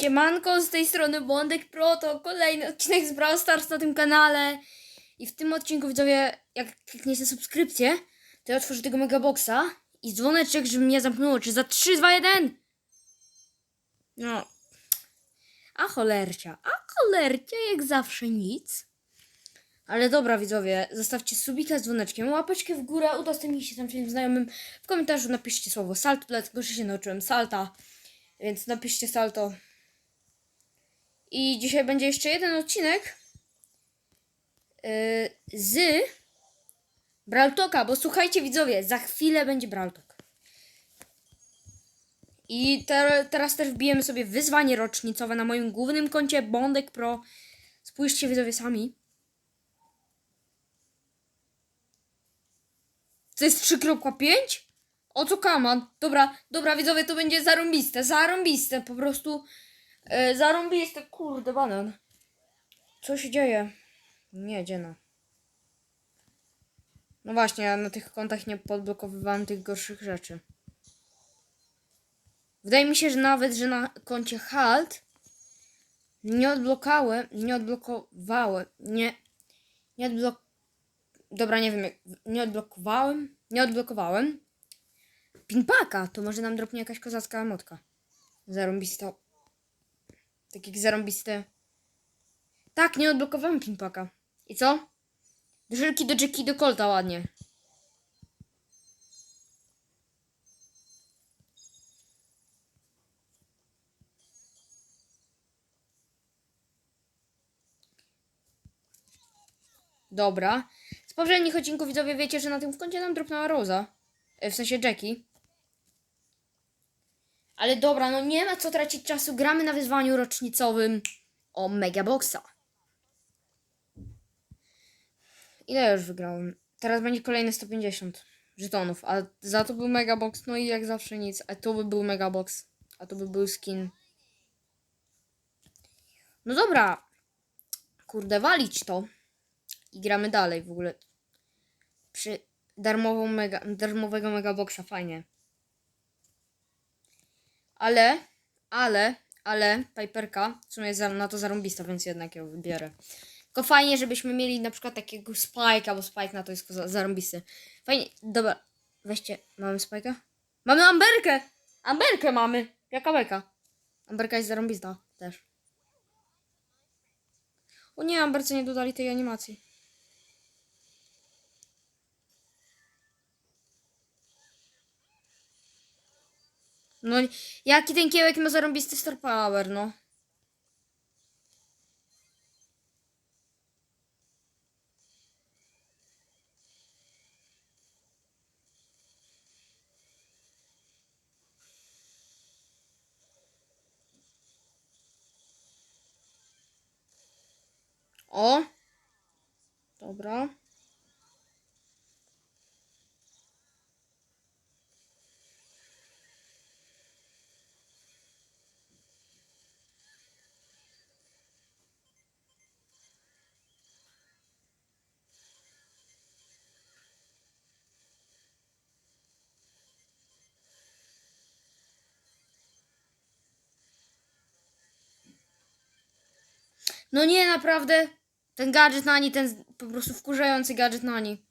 Siemanko, z tej strony Błądek Pro, to kolejny odcinek z Brawl Stars na tym kanale. I w tym odcinku widzowie, jak klikniecie subskrypcję, to ja otworzę tego megaboxa i dzwoneczek, żeby mnie zamknęło, czy za 3, 2, 1. No. A cholercia, a cholercia, jak zawsze nic. Ale dobra widzowie, zostawcie subika z dzwoneczkiem, łapeczkę w górę, udostępnijcie tam swoim znajomym. W komentarzu napiszcie słowo salto, dlatego że się nauczyłem salta. Więc napiszcie salto. I dzisiaj będzie jeszcze jeden odcinek yy, z Braltoka, bo słuchajcie widzowie, za chwilę będzie Braltok. I te, teraz też wbijemy sobie wyzwanie rocznicowe na moim głównym koncie Bondek Pro. Spójrzcie widzowie sami. To jest 3.5? O co kaman? Dobra, dobra widzowie, to będzie zarąbiste, zarąbiste, po prostu e, zarąbiste, kurde banan. Co się dzieje? Nie, dziena. No właśnie, ja na tych kontach nie podblokowywałem tych gorszych rzeczy. Wydaje mi się, że nawet, że na koncie Halt nie odblokowałem, nie odblokowałem, nie, nie odblok... Dobra, nie wiem, nie odblokowałem, nie odblokowałem pinpaka, to może nam dropnie jakaś kozacka emotka. Zarąbista. Tak jak zarąbiste. Tak, nie odblokowałem pinpaka. I co? Żelki, do Jackie, do Colta ładnie. Dobra. Z poprzednich odcinków widzowie wiecie, że na tym koncie nam dropnęła Rosa. E, W sensie Jackie. Ale dobra, no nie ma co tracić czasu. Gramy na wyzwaniu rocznicowym o Megaboxa. Ile już wygrałem? Teraz będzie kolejne 150 żetonów, a za to był Megabox, no i jak zawsze nic. A tu by był Megabox, a tu by był skin. No dobra. Kurde, walić to. I gramy dalej w ogóle. Przy darmową mega, darmowego Megaboxa, fajnie. Ale, ale, ale Piperka w sumie jest na to zarąbista, więc jednak ją wybiorę. Tylko fajnie, żebyśmy mieli na przykład takiego Spike'a, bo Spike na to jest za-. Fajnie, dobra, weźcie, mamy Spike'a? Mamy Amberkę! Amberkę mamy! Jaka beka? Amberka jest zarąbista też. O nie, Amberce nie dodali tej animacji. No, jaki ten kiełek ma zarąbisty star power, no. O! Dobra. No nie, naprawdę. Ten gadżet na ni, ten po prostu wkurzający gadżet na ni.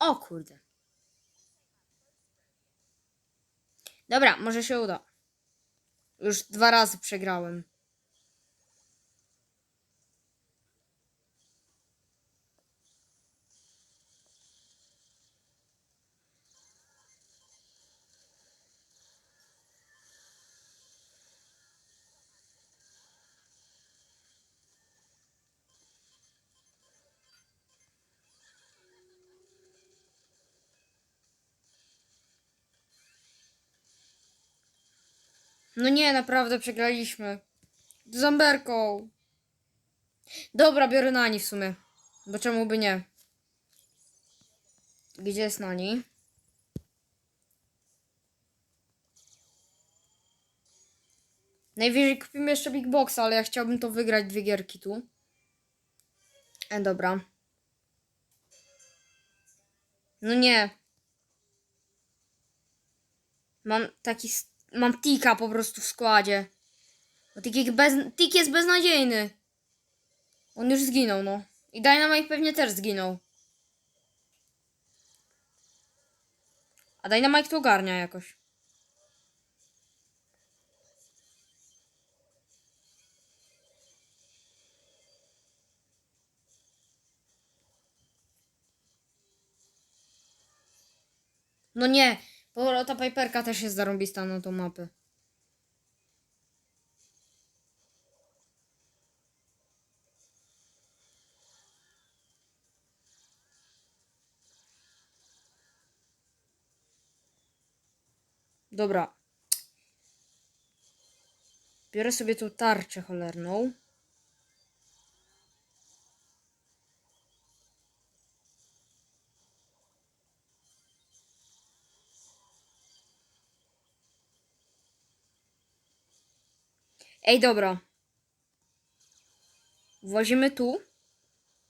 O kurde. Dobra, może się uda. Już dwa razy przegrałem. No nie, naprawdę przegraliśmy. Z Amberką. Dobra, biorę Nani w sumie. Bo czemu by nie? Gdzie jest Nani? Najwyżej kupimy jeszcze Big Boxa, ale ja chciałbym to wygrać dwie gierki tu. E, dobra. No nie. Mam taki. Mam tika po prostu w składzie. Bo tik, jest bez, tik jest beznadziejny. On już zginął, no. I Dynamite pewnie też zginął. A Dynamite to ogarnia jakoś. No nie, bo ta Piperka też jest zarąbista na tą mapę. Dobra. Biorę sobie tą tarczę cholerną. Ej, dobra. Włazimy tu.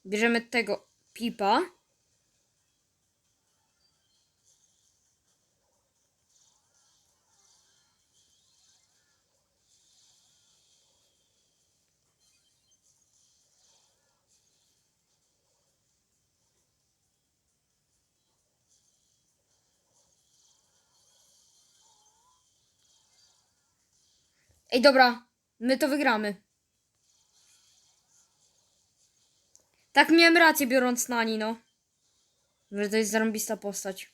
Bierzemy tego pipa. Ej, dobra. My to wygramy. Tak miałem rację biorąc Nani, no. Że to jest zarąbista postać.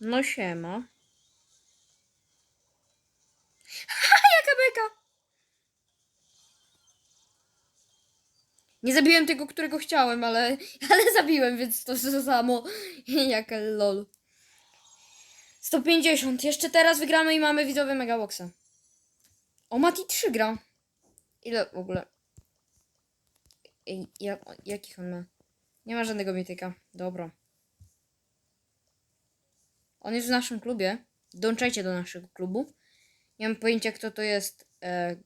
No siema. Haha, jaka beka! Nie zabiłem tego, którego chciałem, ale, ale zabiłem, więc to to samo jak lol. 150. Jeszcze teraz wygramy i mamy widzowy Megaboxa. O, Mati 3 gra. Ile w ogóle? Ej, jak, jakich on ma? Nie ma żadnego mityka. Dobra. On jest w naszym klubie. Dołączajcie do naszego klubu. Nie mam pojęcia, kto to jest. E,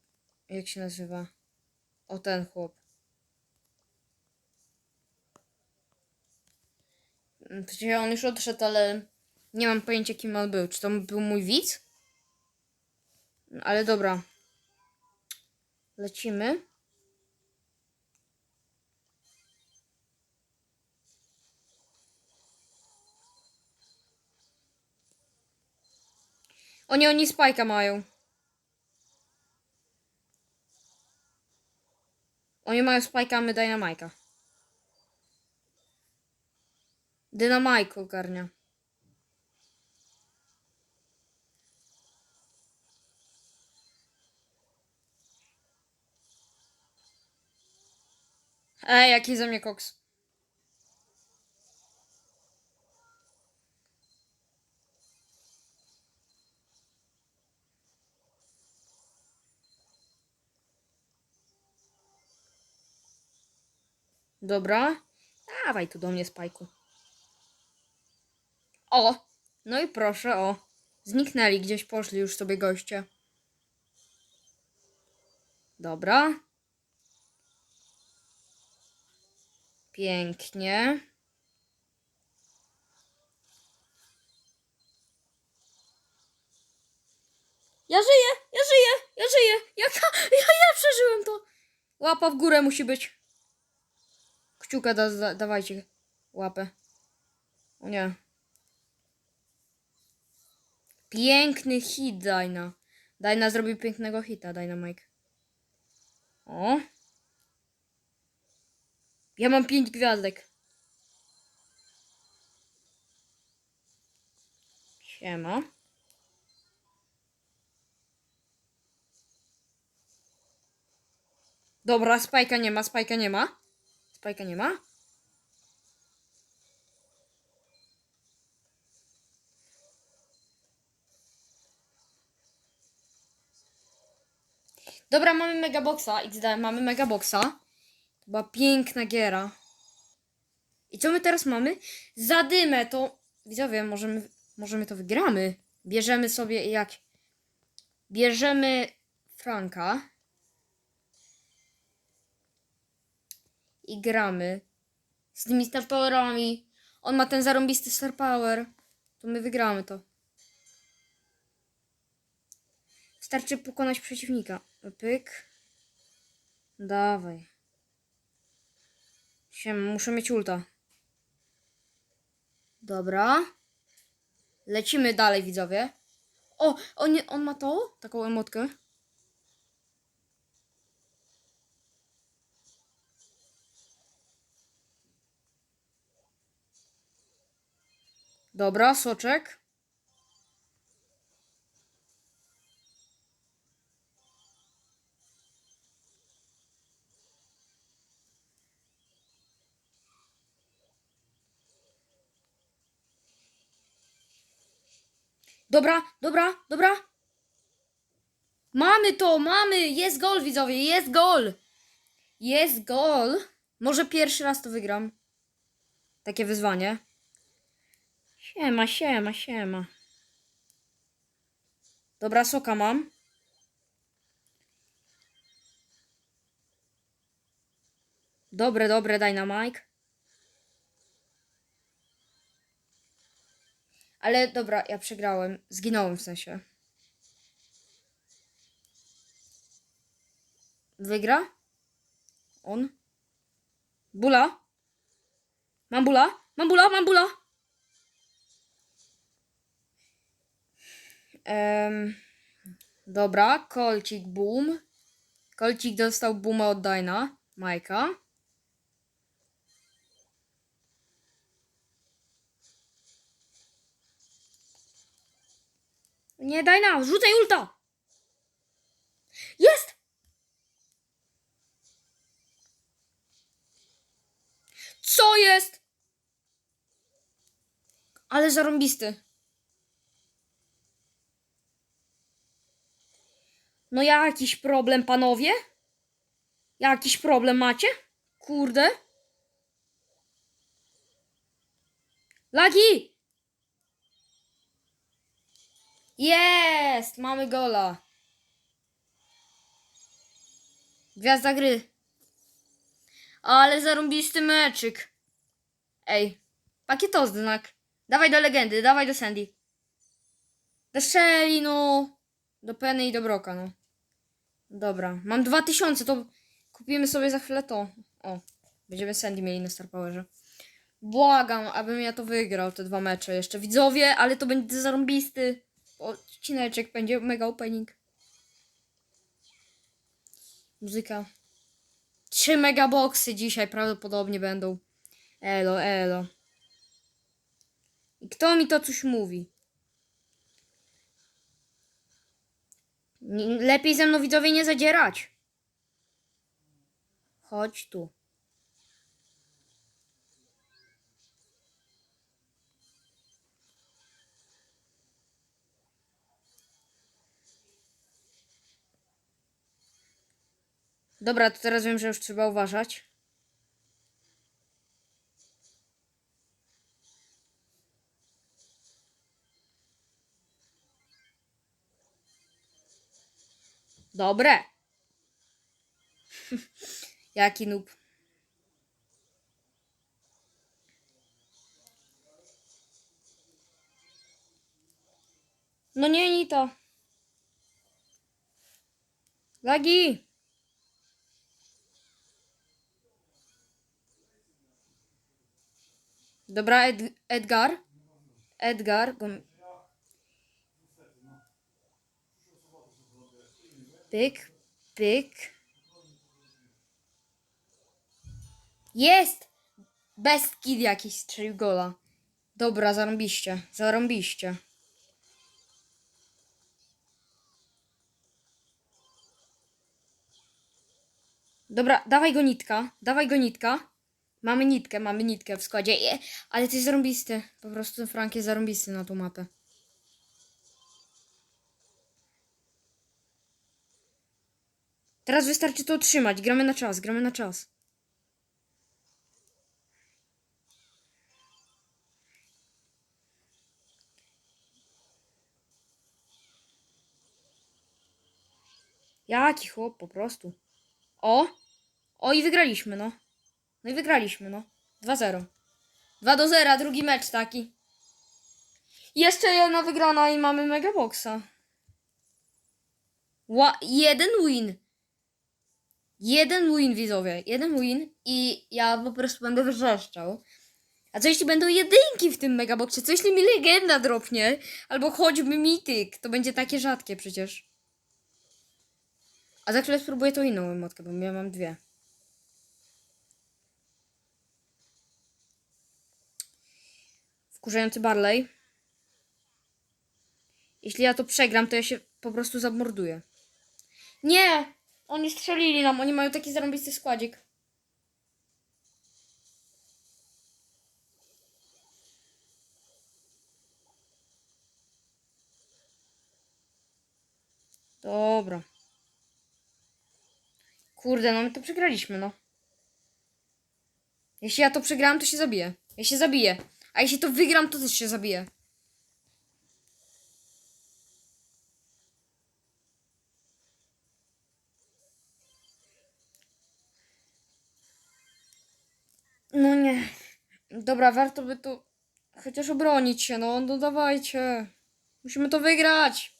jak się nazywa? O, ten chłop. Mm, Przecież on już odszedł, ale nie mam pojęcia, kim on był. Czy to był mój widz? Ale dobra. Lecimy. Oni, oni spajka mają. Oni mają spajka, a my dynamajka. Dynamajk ogarnia. Ej, jaki ze mnie koks. Dobra. Dawaj tu do mnie, Spajku. O! No i proszę, o. Zniknęli, gdzieś poszli już sobie goście. Dobra. Pięknie. Ja żyję, ja żyję, ja żyję. Jaka, ja, ja przeżyłem to. Łapa w górę musi być. Kciuka da, da, dawajcie. Łapę. O nie. Piękny hit Dajna. Dajna zrobił pięknego hita, Dajna Mike. O. Ja mam pięć gwiazdek. Siema. Dobra, spajka nie ma, spajka nie ma. Spajka nie ma. Dobra, mamy megaboxa, XD, mamy megaboxa. Była piękna giera. I co my teraz mamy? Zadymę to... Widzowie, możemy, możemy to wygramy. Bierzemy sobie jak... Bierzemy Franka. I gramy. Z tymi Star Powerami. On ma ten zarąbisty Star Power. To my wygramy to. Wystarczy pokonać przeciwnika. Pyk. Dawaj. Muszę mieć ulta. Dobra. Lecimy dalej, widzowie. O, on, on ma to? Taką emotkę. Dobra, soczek. Dobra, dobra, dobra. Mamy to, mamy! Jest gol, widzowie, jest gol! Jest gol. Może pierwszy raz to wygram. Takie wyzwanie. Siema, siema, siema. Dobra, soka mam. Dobre, dobre, Dynamite. Ale dobra, ja przegrałem. Zginąłem w sensie. Wygra? On? Bula? Mam bula? Mam bula? Mam bula? Em, dobra, kolcik boom. Kolcik dostał booma od Dina. Majka. Nie, Dina, rzucaj ulta! Jest! Co jest? Ale zarąbisty. No jakiś problem, panowie? Jakiś problem macie? Kurde. Lagi! Jest! Mamy gola. Gwiazda gry. Ale zarąbisty meczyk. Ej, pakietoznak. Dawaj do legendy, dawaj do Sandy. Do Shelly, no. Do Penny i do Broka, no. Dobra, mam 2000, to kupimy sobie za chwilę to. O, będziemy Sandy mieli na Star Powerze. Błagam, abym ja to wygrał, te dwa mecze jeszcze. Widzowie, ale to będzie zarąbisty odcineczek, będzie mega opening. Muzyka. Trzy megaboxy dzisiaj prawdopodobnie będą. Elo, elo. I kto mi to coś mówi? Lepiej ze mną widzowie nie zadzierać. Chodź tu. Dobra, to teraz wiem, że już trzeba uważać. Dobre. Jaki noob. No nie, nie to. Lagi. Dobra, Ed Edgar. Edgar. Pyk, pyk. Jest! Best kid jakiś strzelił gola. Dobra, zarąbiście, zarąbiście. Dobra, dawaj go nitka, dawaj go nitka. Mamy nitkę, mamy nitkę w składzie. Ale ty zarąbisty. Po prostu Frank jest zarąbisty na tą mapę. Teraz wystarczy to utrzymać. Gramy na czas, gramy na czas. Jaki chłop, po prostu. O! O i wygraliśmy, no. No i wygraliśmy, no. 2-0. 2 do 0, drugi mecz taki. Jeszcze jedna wygrana i mamy Megaboxa. Ła- jeden win. Jeden win, widzowie. Jeden win i ja po prostu będę wrzeszczał. A co jeśli będą jedynki w tym megaboxie? Co jeśli mi legenda dropnie? Albo choćby mityk. To będzie takie rzadkie przecież. A za chwilę spróbuję tą inną emotkę, bo ja mam dwie. Wkurzający Barley. Jeśli ja to przegram, to ja się po prostu zamorduję. Nie! Oni strzelili nam, oni mają taki zarąbisty składzik. Dobra. Kurde, no my to przegraliśmy, no. Jeśli ja to przegram, to się zabiję. Ja się zabiję. A jeśli to wygram, to też się zabiję. No nie. Dobra, warto by tu chociaż obronić się, no. No dawajcie. Musimy to wygrać.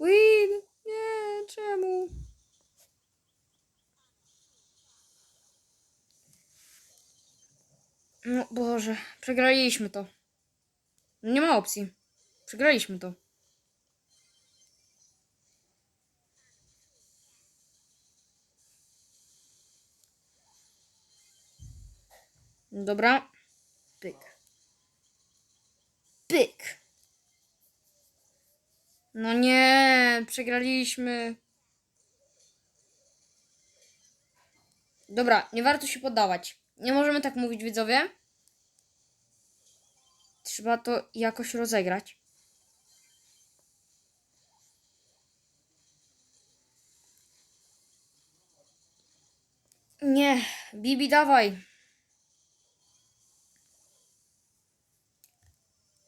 Win! Nie, czemu? No Boże, przegraliśmy to. Nie ma opcji. Przegraliśmy to. Dobra. Pyk. Pyk. No nie, przegraliśmy. Dobra, nie warto się poddawać. Nie możemy tak mówić, widzowie. Trzeba to jakoś rozegrać. Nie, Bibi, dawaj.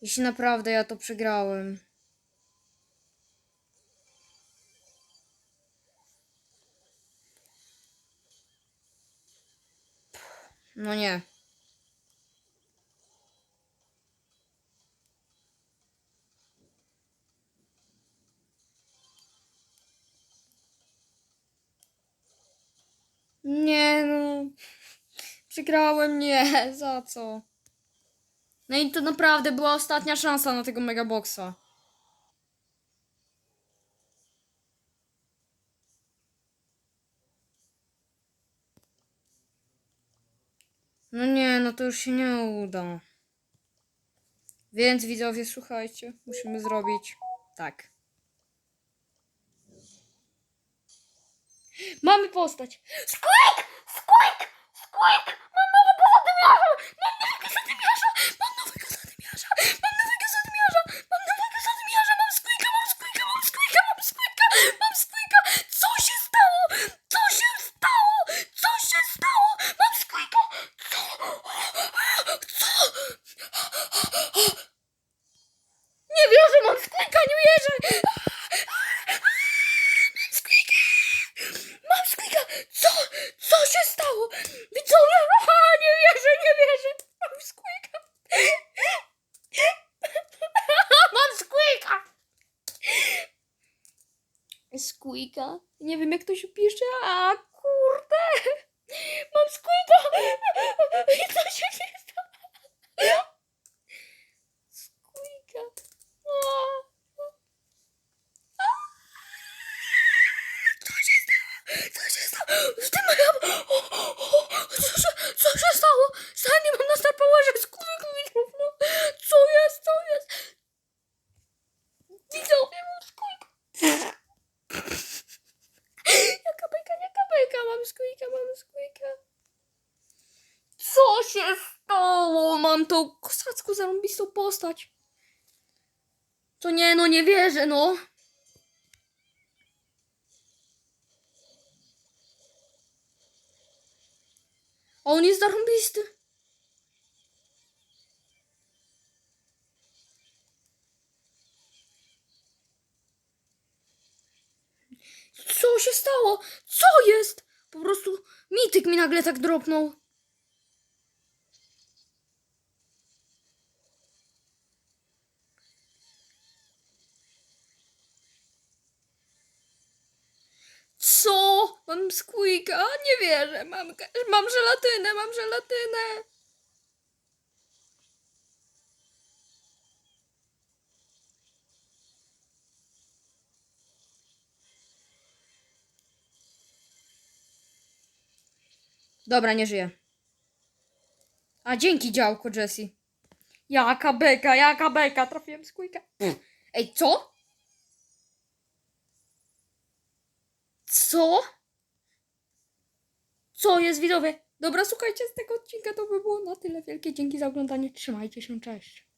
Jeśli naprawdę ja to przegrałem. No nie. Nie no. Przegrałem, nie. Za co? No i to naprawdę była ostatnia szansa na tego megaboxa. To już się nie uda. Więc widzowie, słuchajcie, musimy zrobić tak. Mamy postać. Squeak! Squeak! Mam nowego zadymiarza! Mam nowego zadymiarza! Mam nowego zadymiarza! Mam nowego zadymiarza! Mam nowego zadymiarza! Mam squeaka! Mam squeaka! Mam squeaka! Mam squeaka! Mam squeaka! Co się stało? Co się stało? Co się stało? Mam squeaka! Co? Co? Nie wierzę! Mam squeaka! Nie wierzę! Mam squeaka! Mam squeaka! Co? Co się stało? Widzowie! Aha, nie wierzę, nie wierzę! Mam squeaka! Mam squeaka! Squeaka? Nie wiem jak to się pisze, a kurde! Mam squeaka! I co się stało? mam tą kosacką zarąbistą postać. To nie, no nie wierzę, no. On jest zarąbisty. Co się stało? Co jest? Po prostu mityk mi nagle tak dropnął. Co? Mam squeaka? Nie wierzę. Mam, mam żelatynę, mam żelatynę. Dobra, nie żyję. A dzięki działko, Jessie. Jaka beka, jaka beka, trafiłem squeaka. Ej, co? Co? Co jest widzowie? Dobra, słuchajcie, z tego odcinka to by było na tyle. Wielkie dzięki za oglądanie. Trzymajcie się, cześć.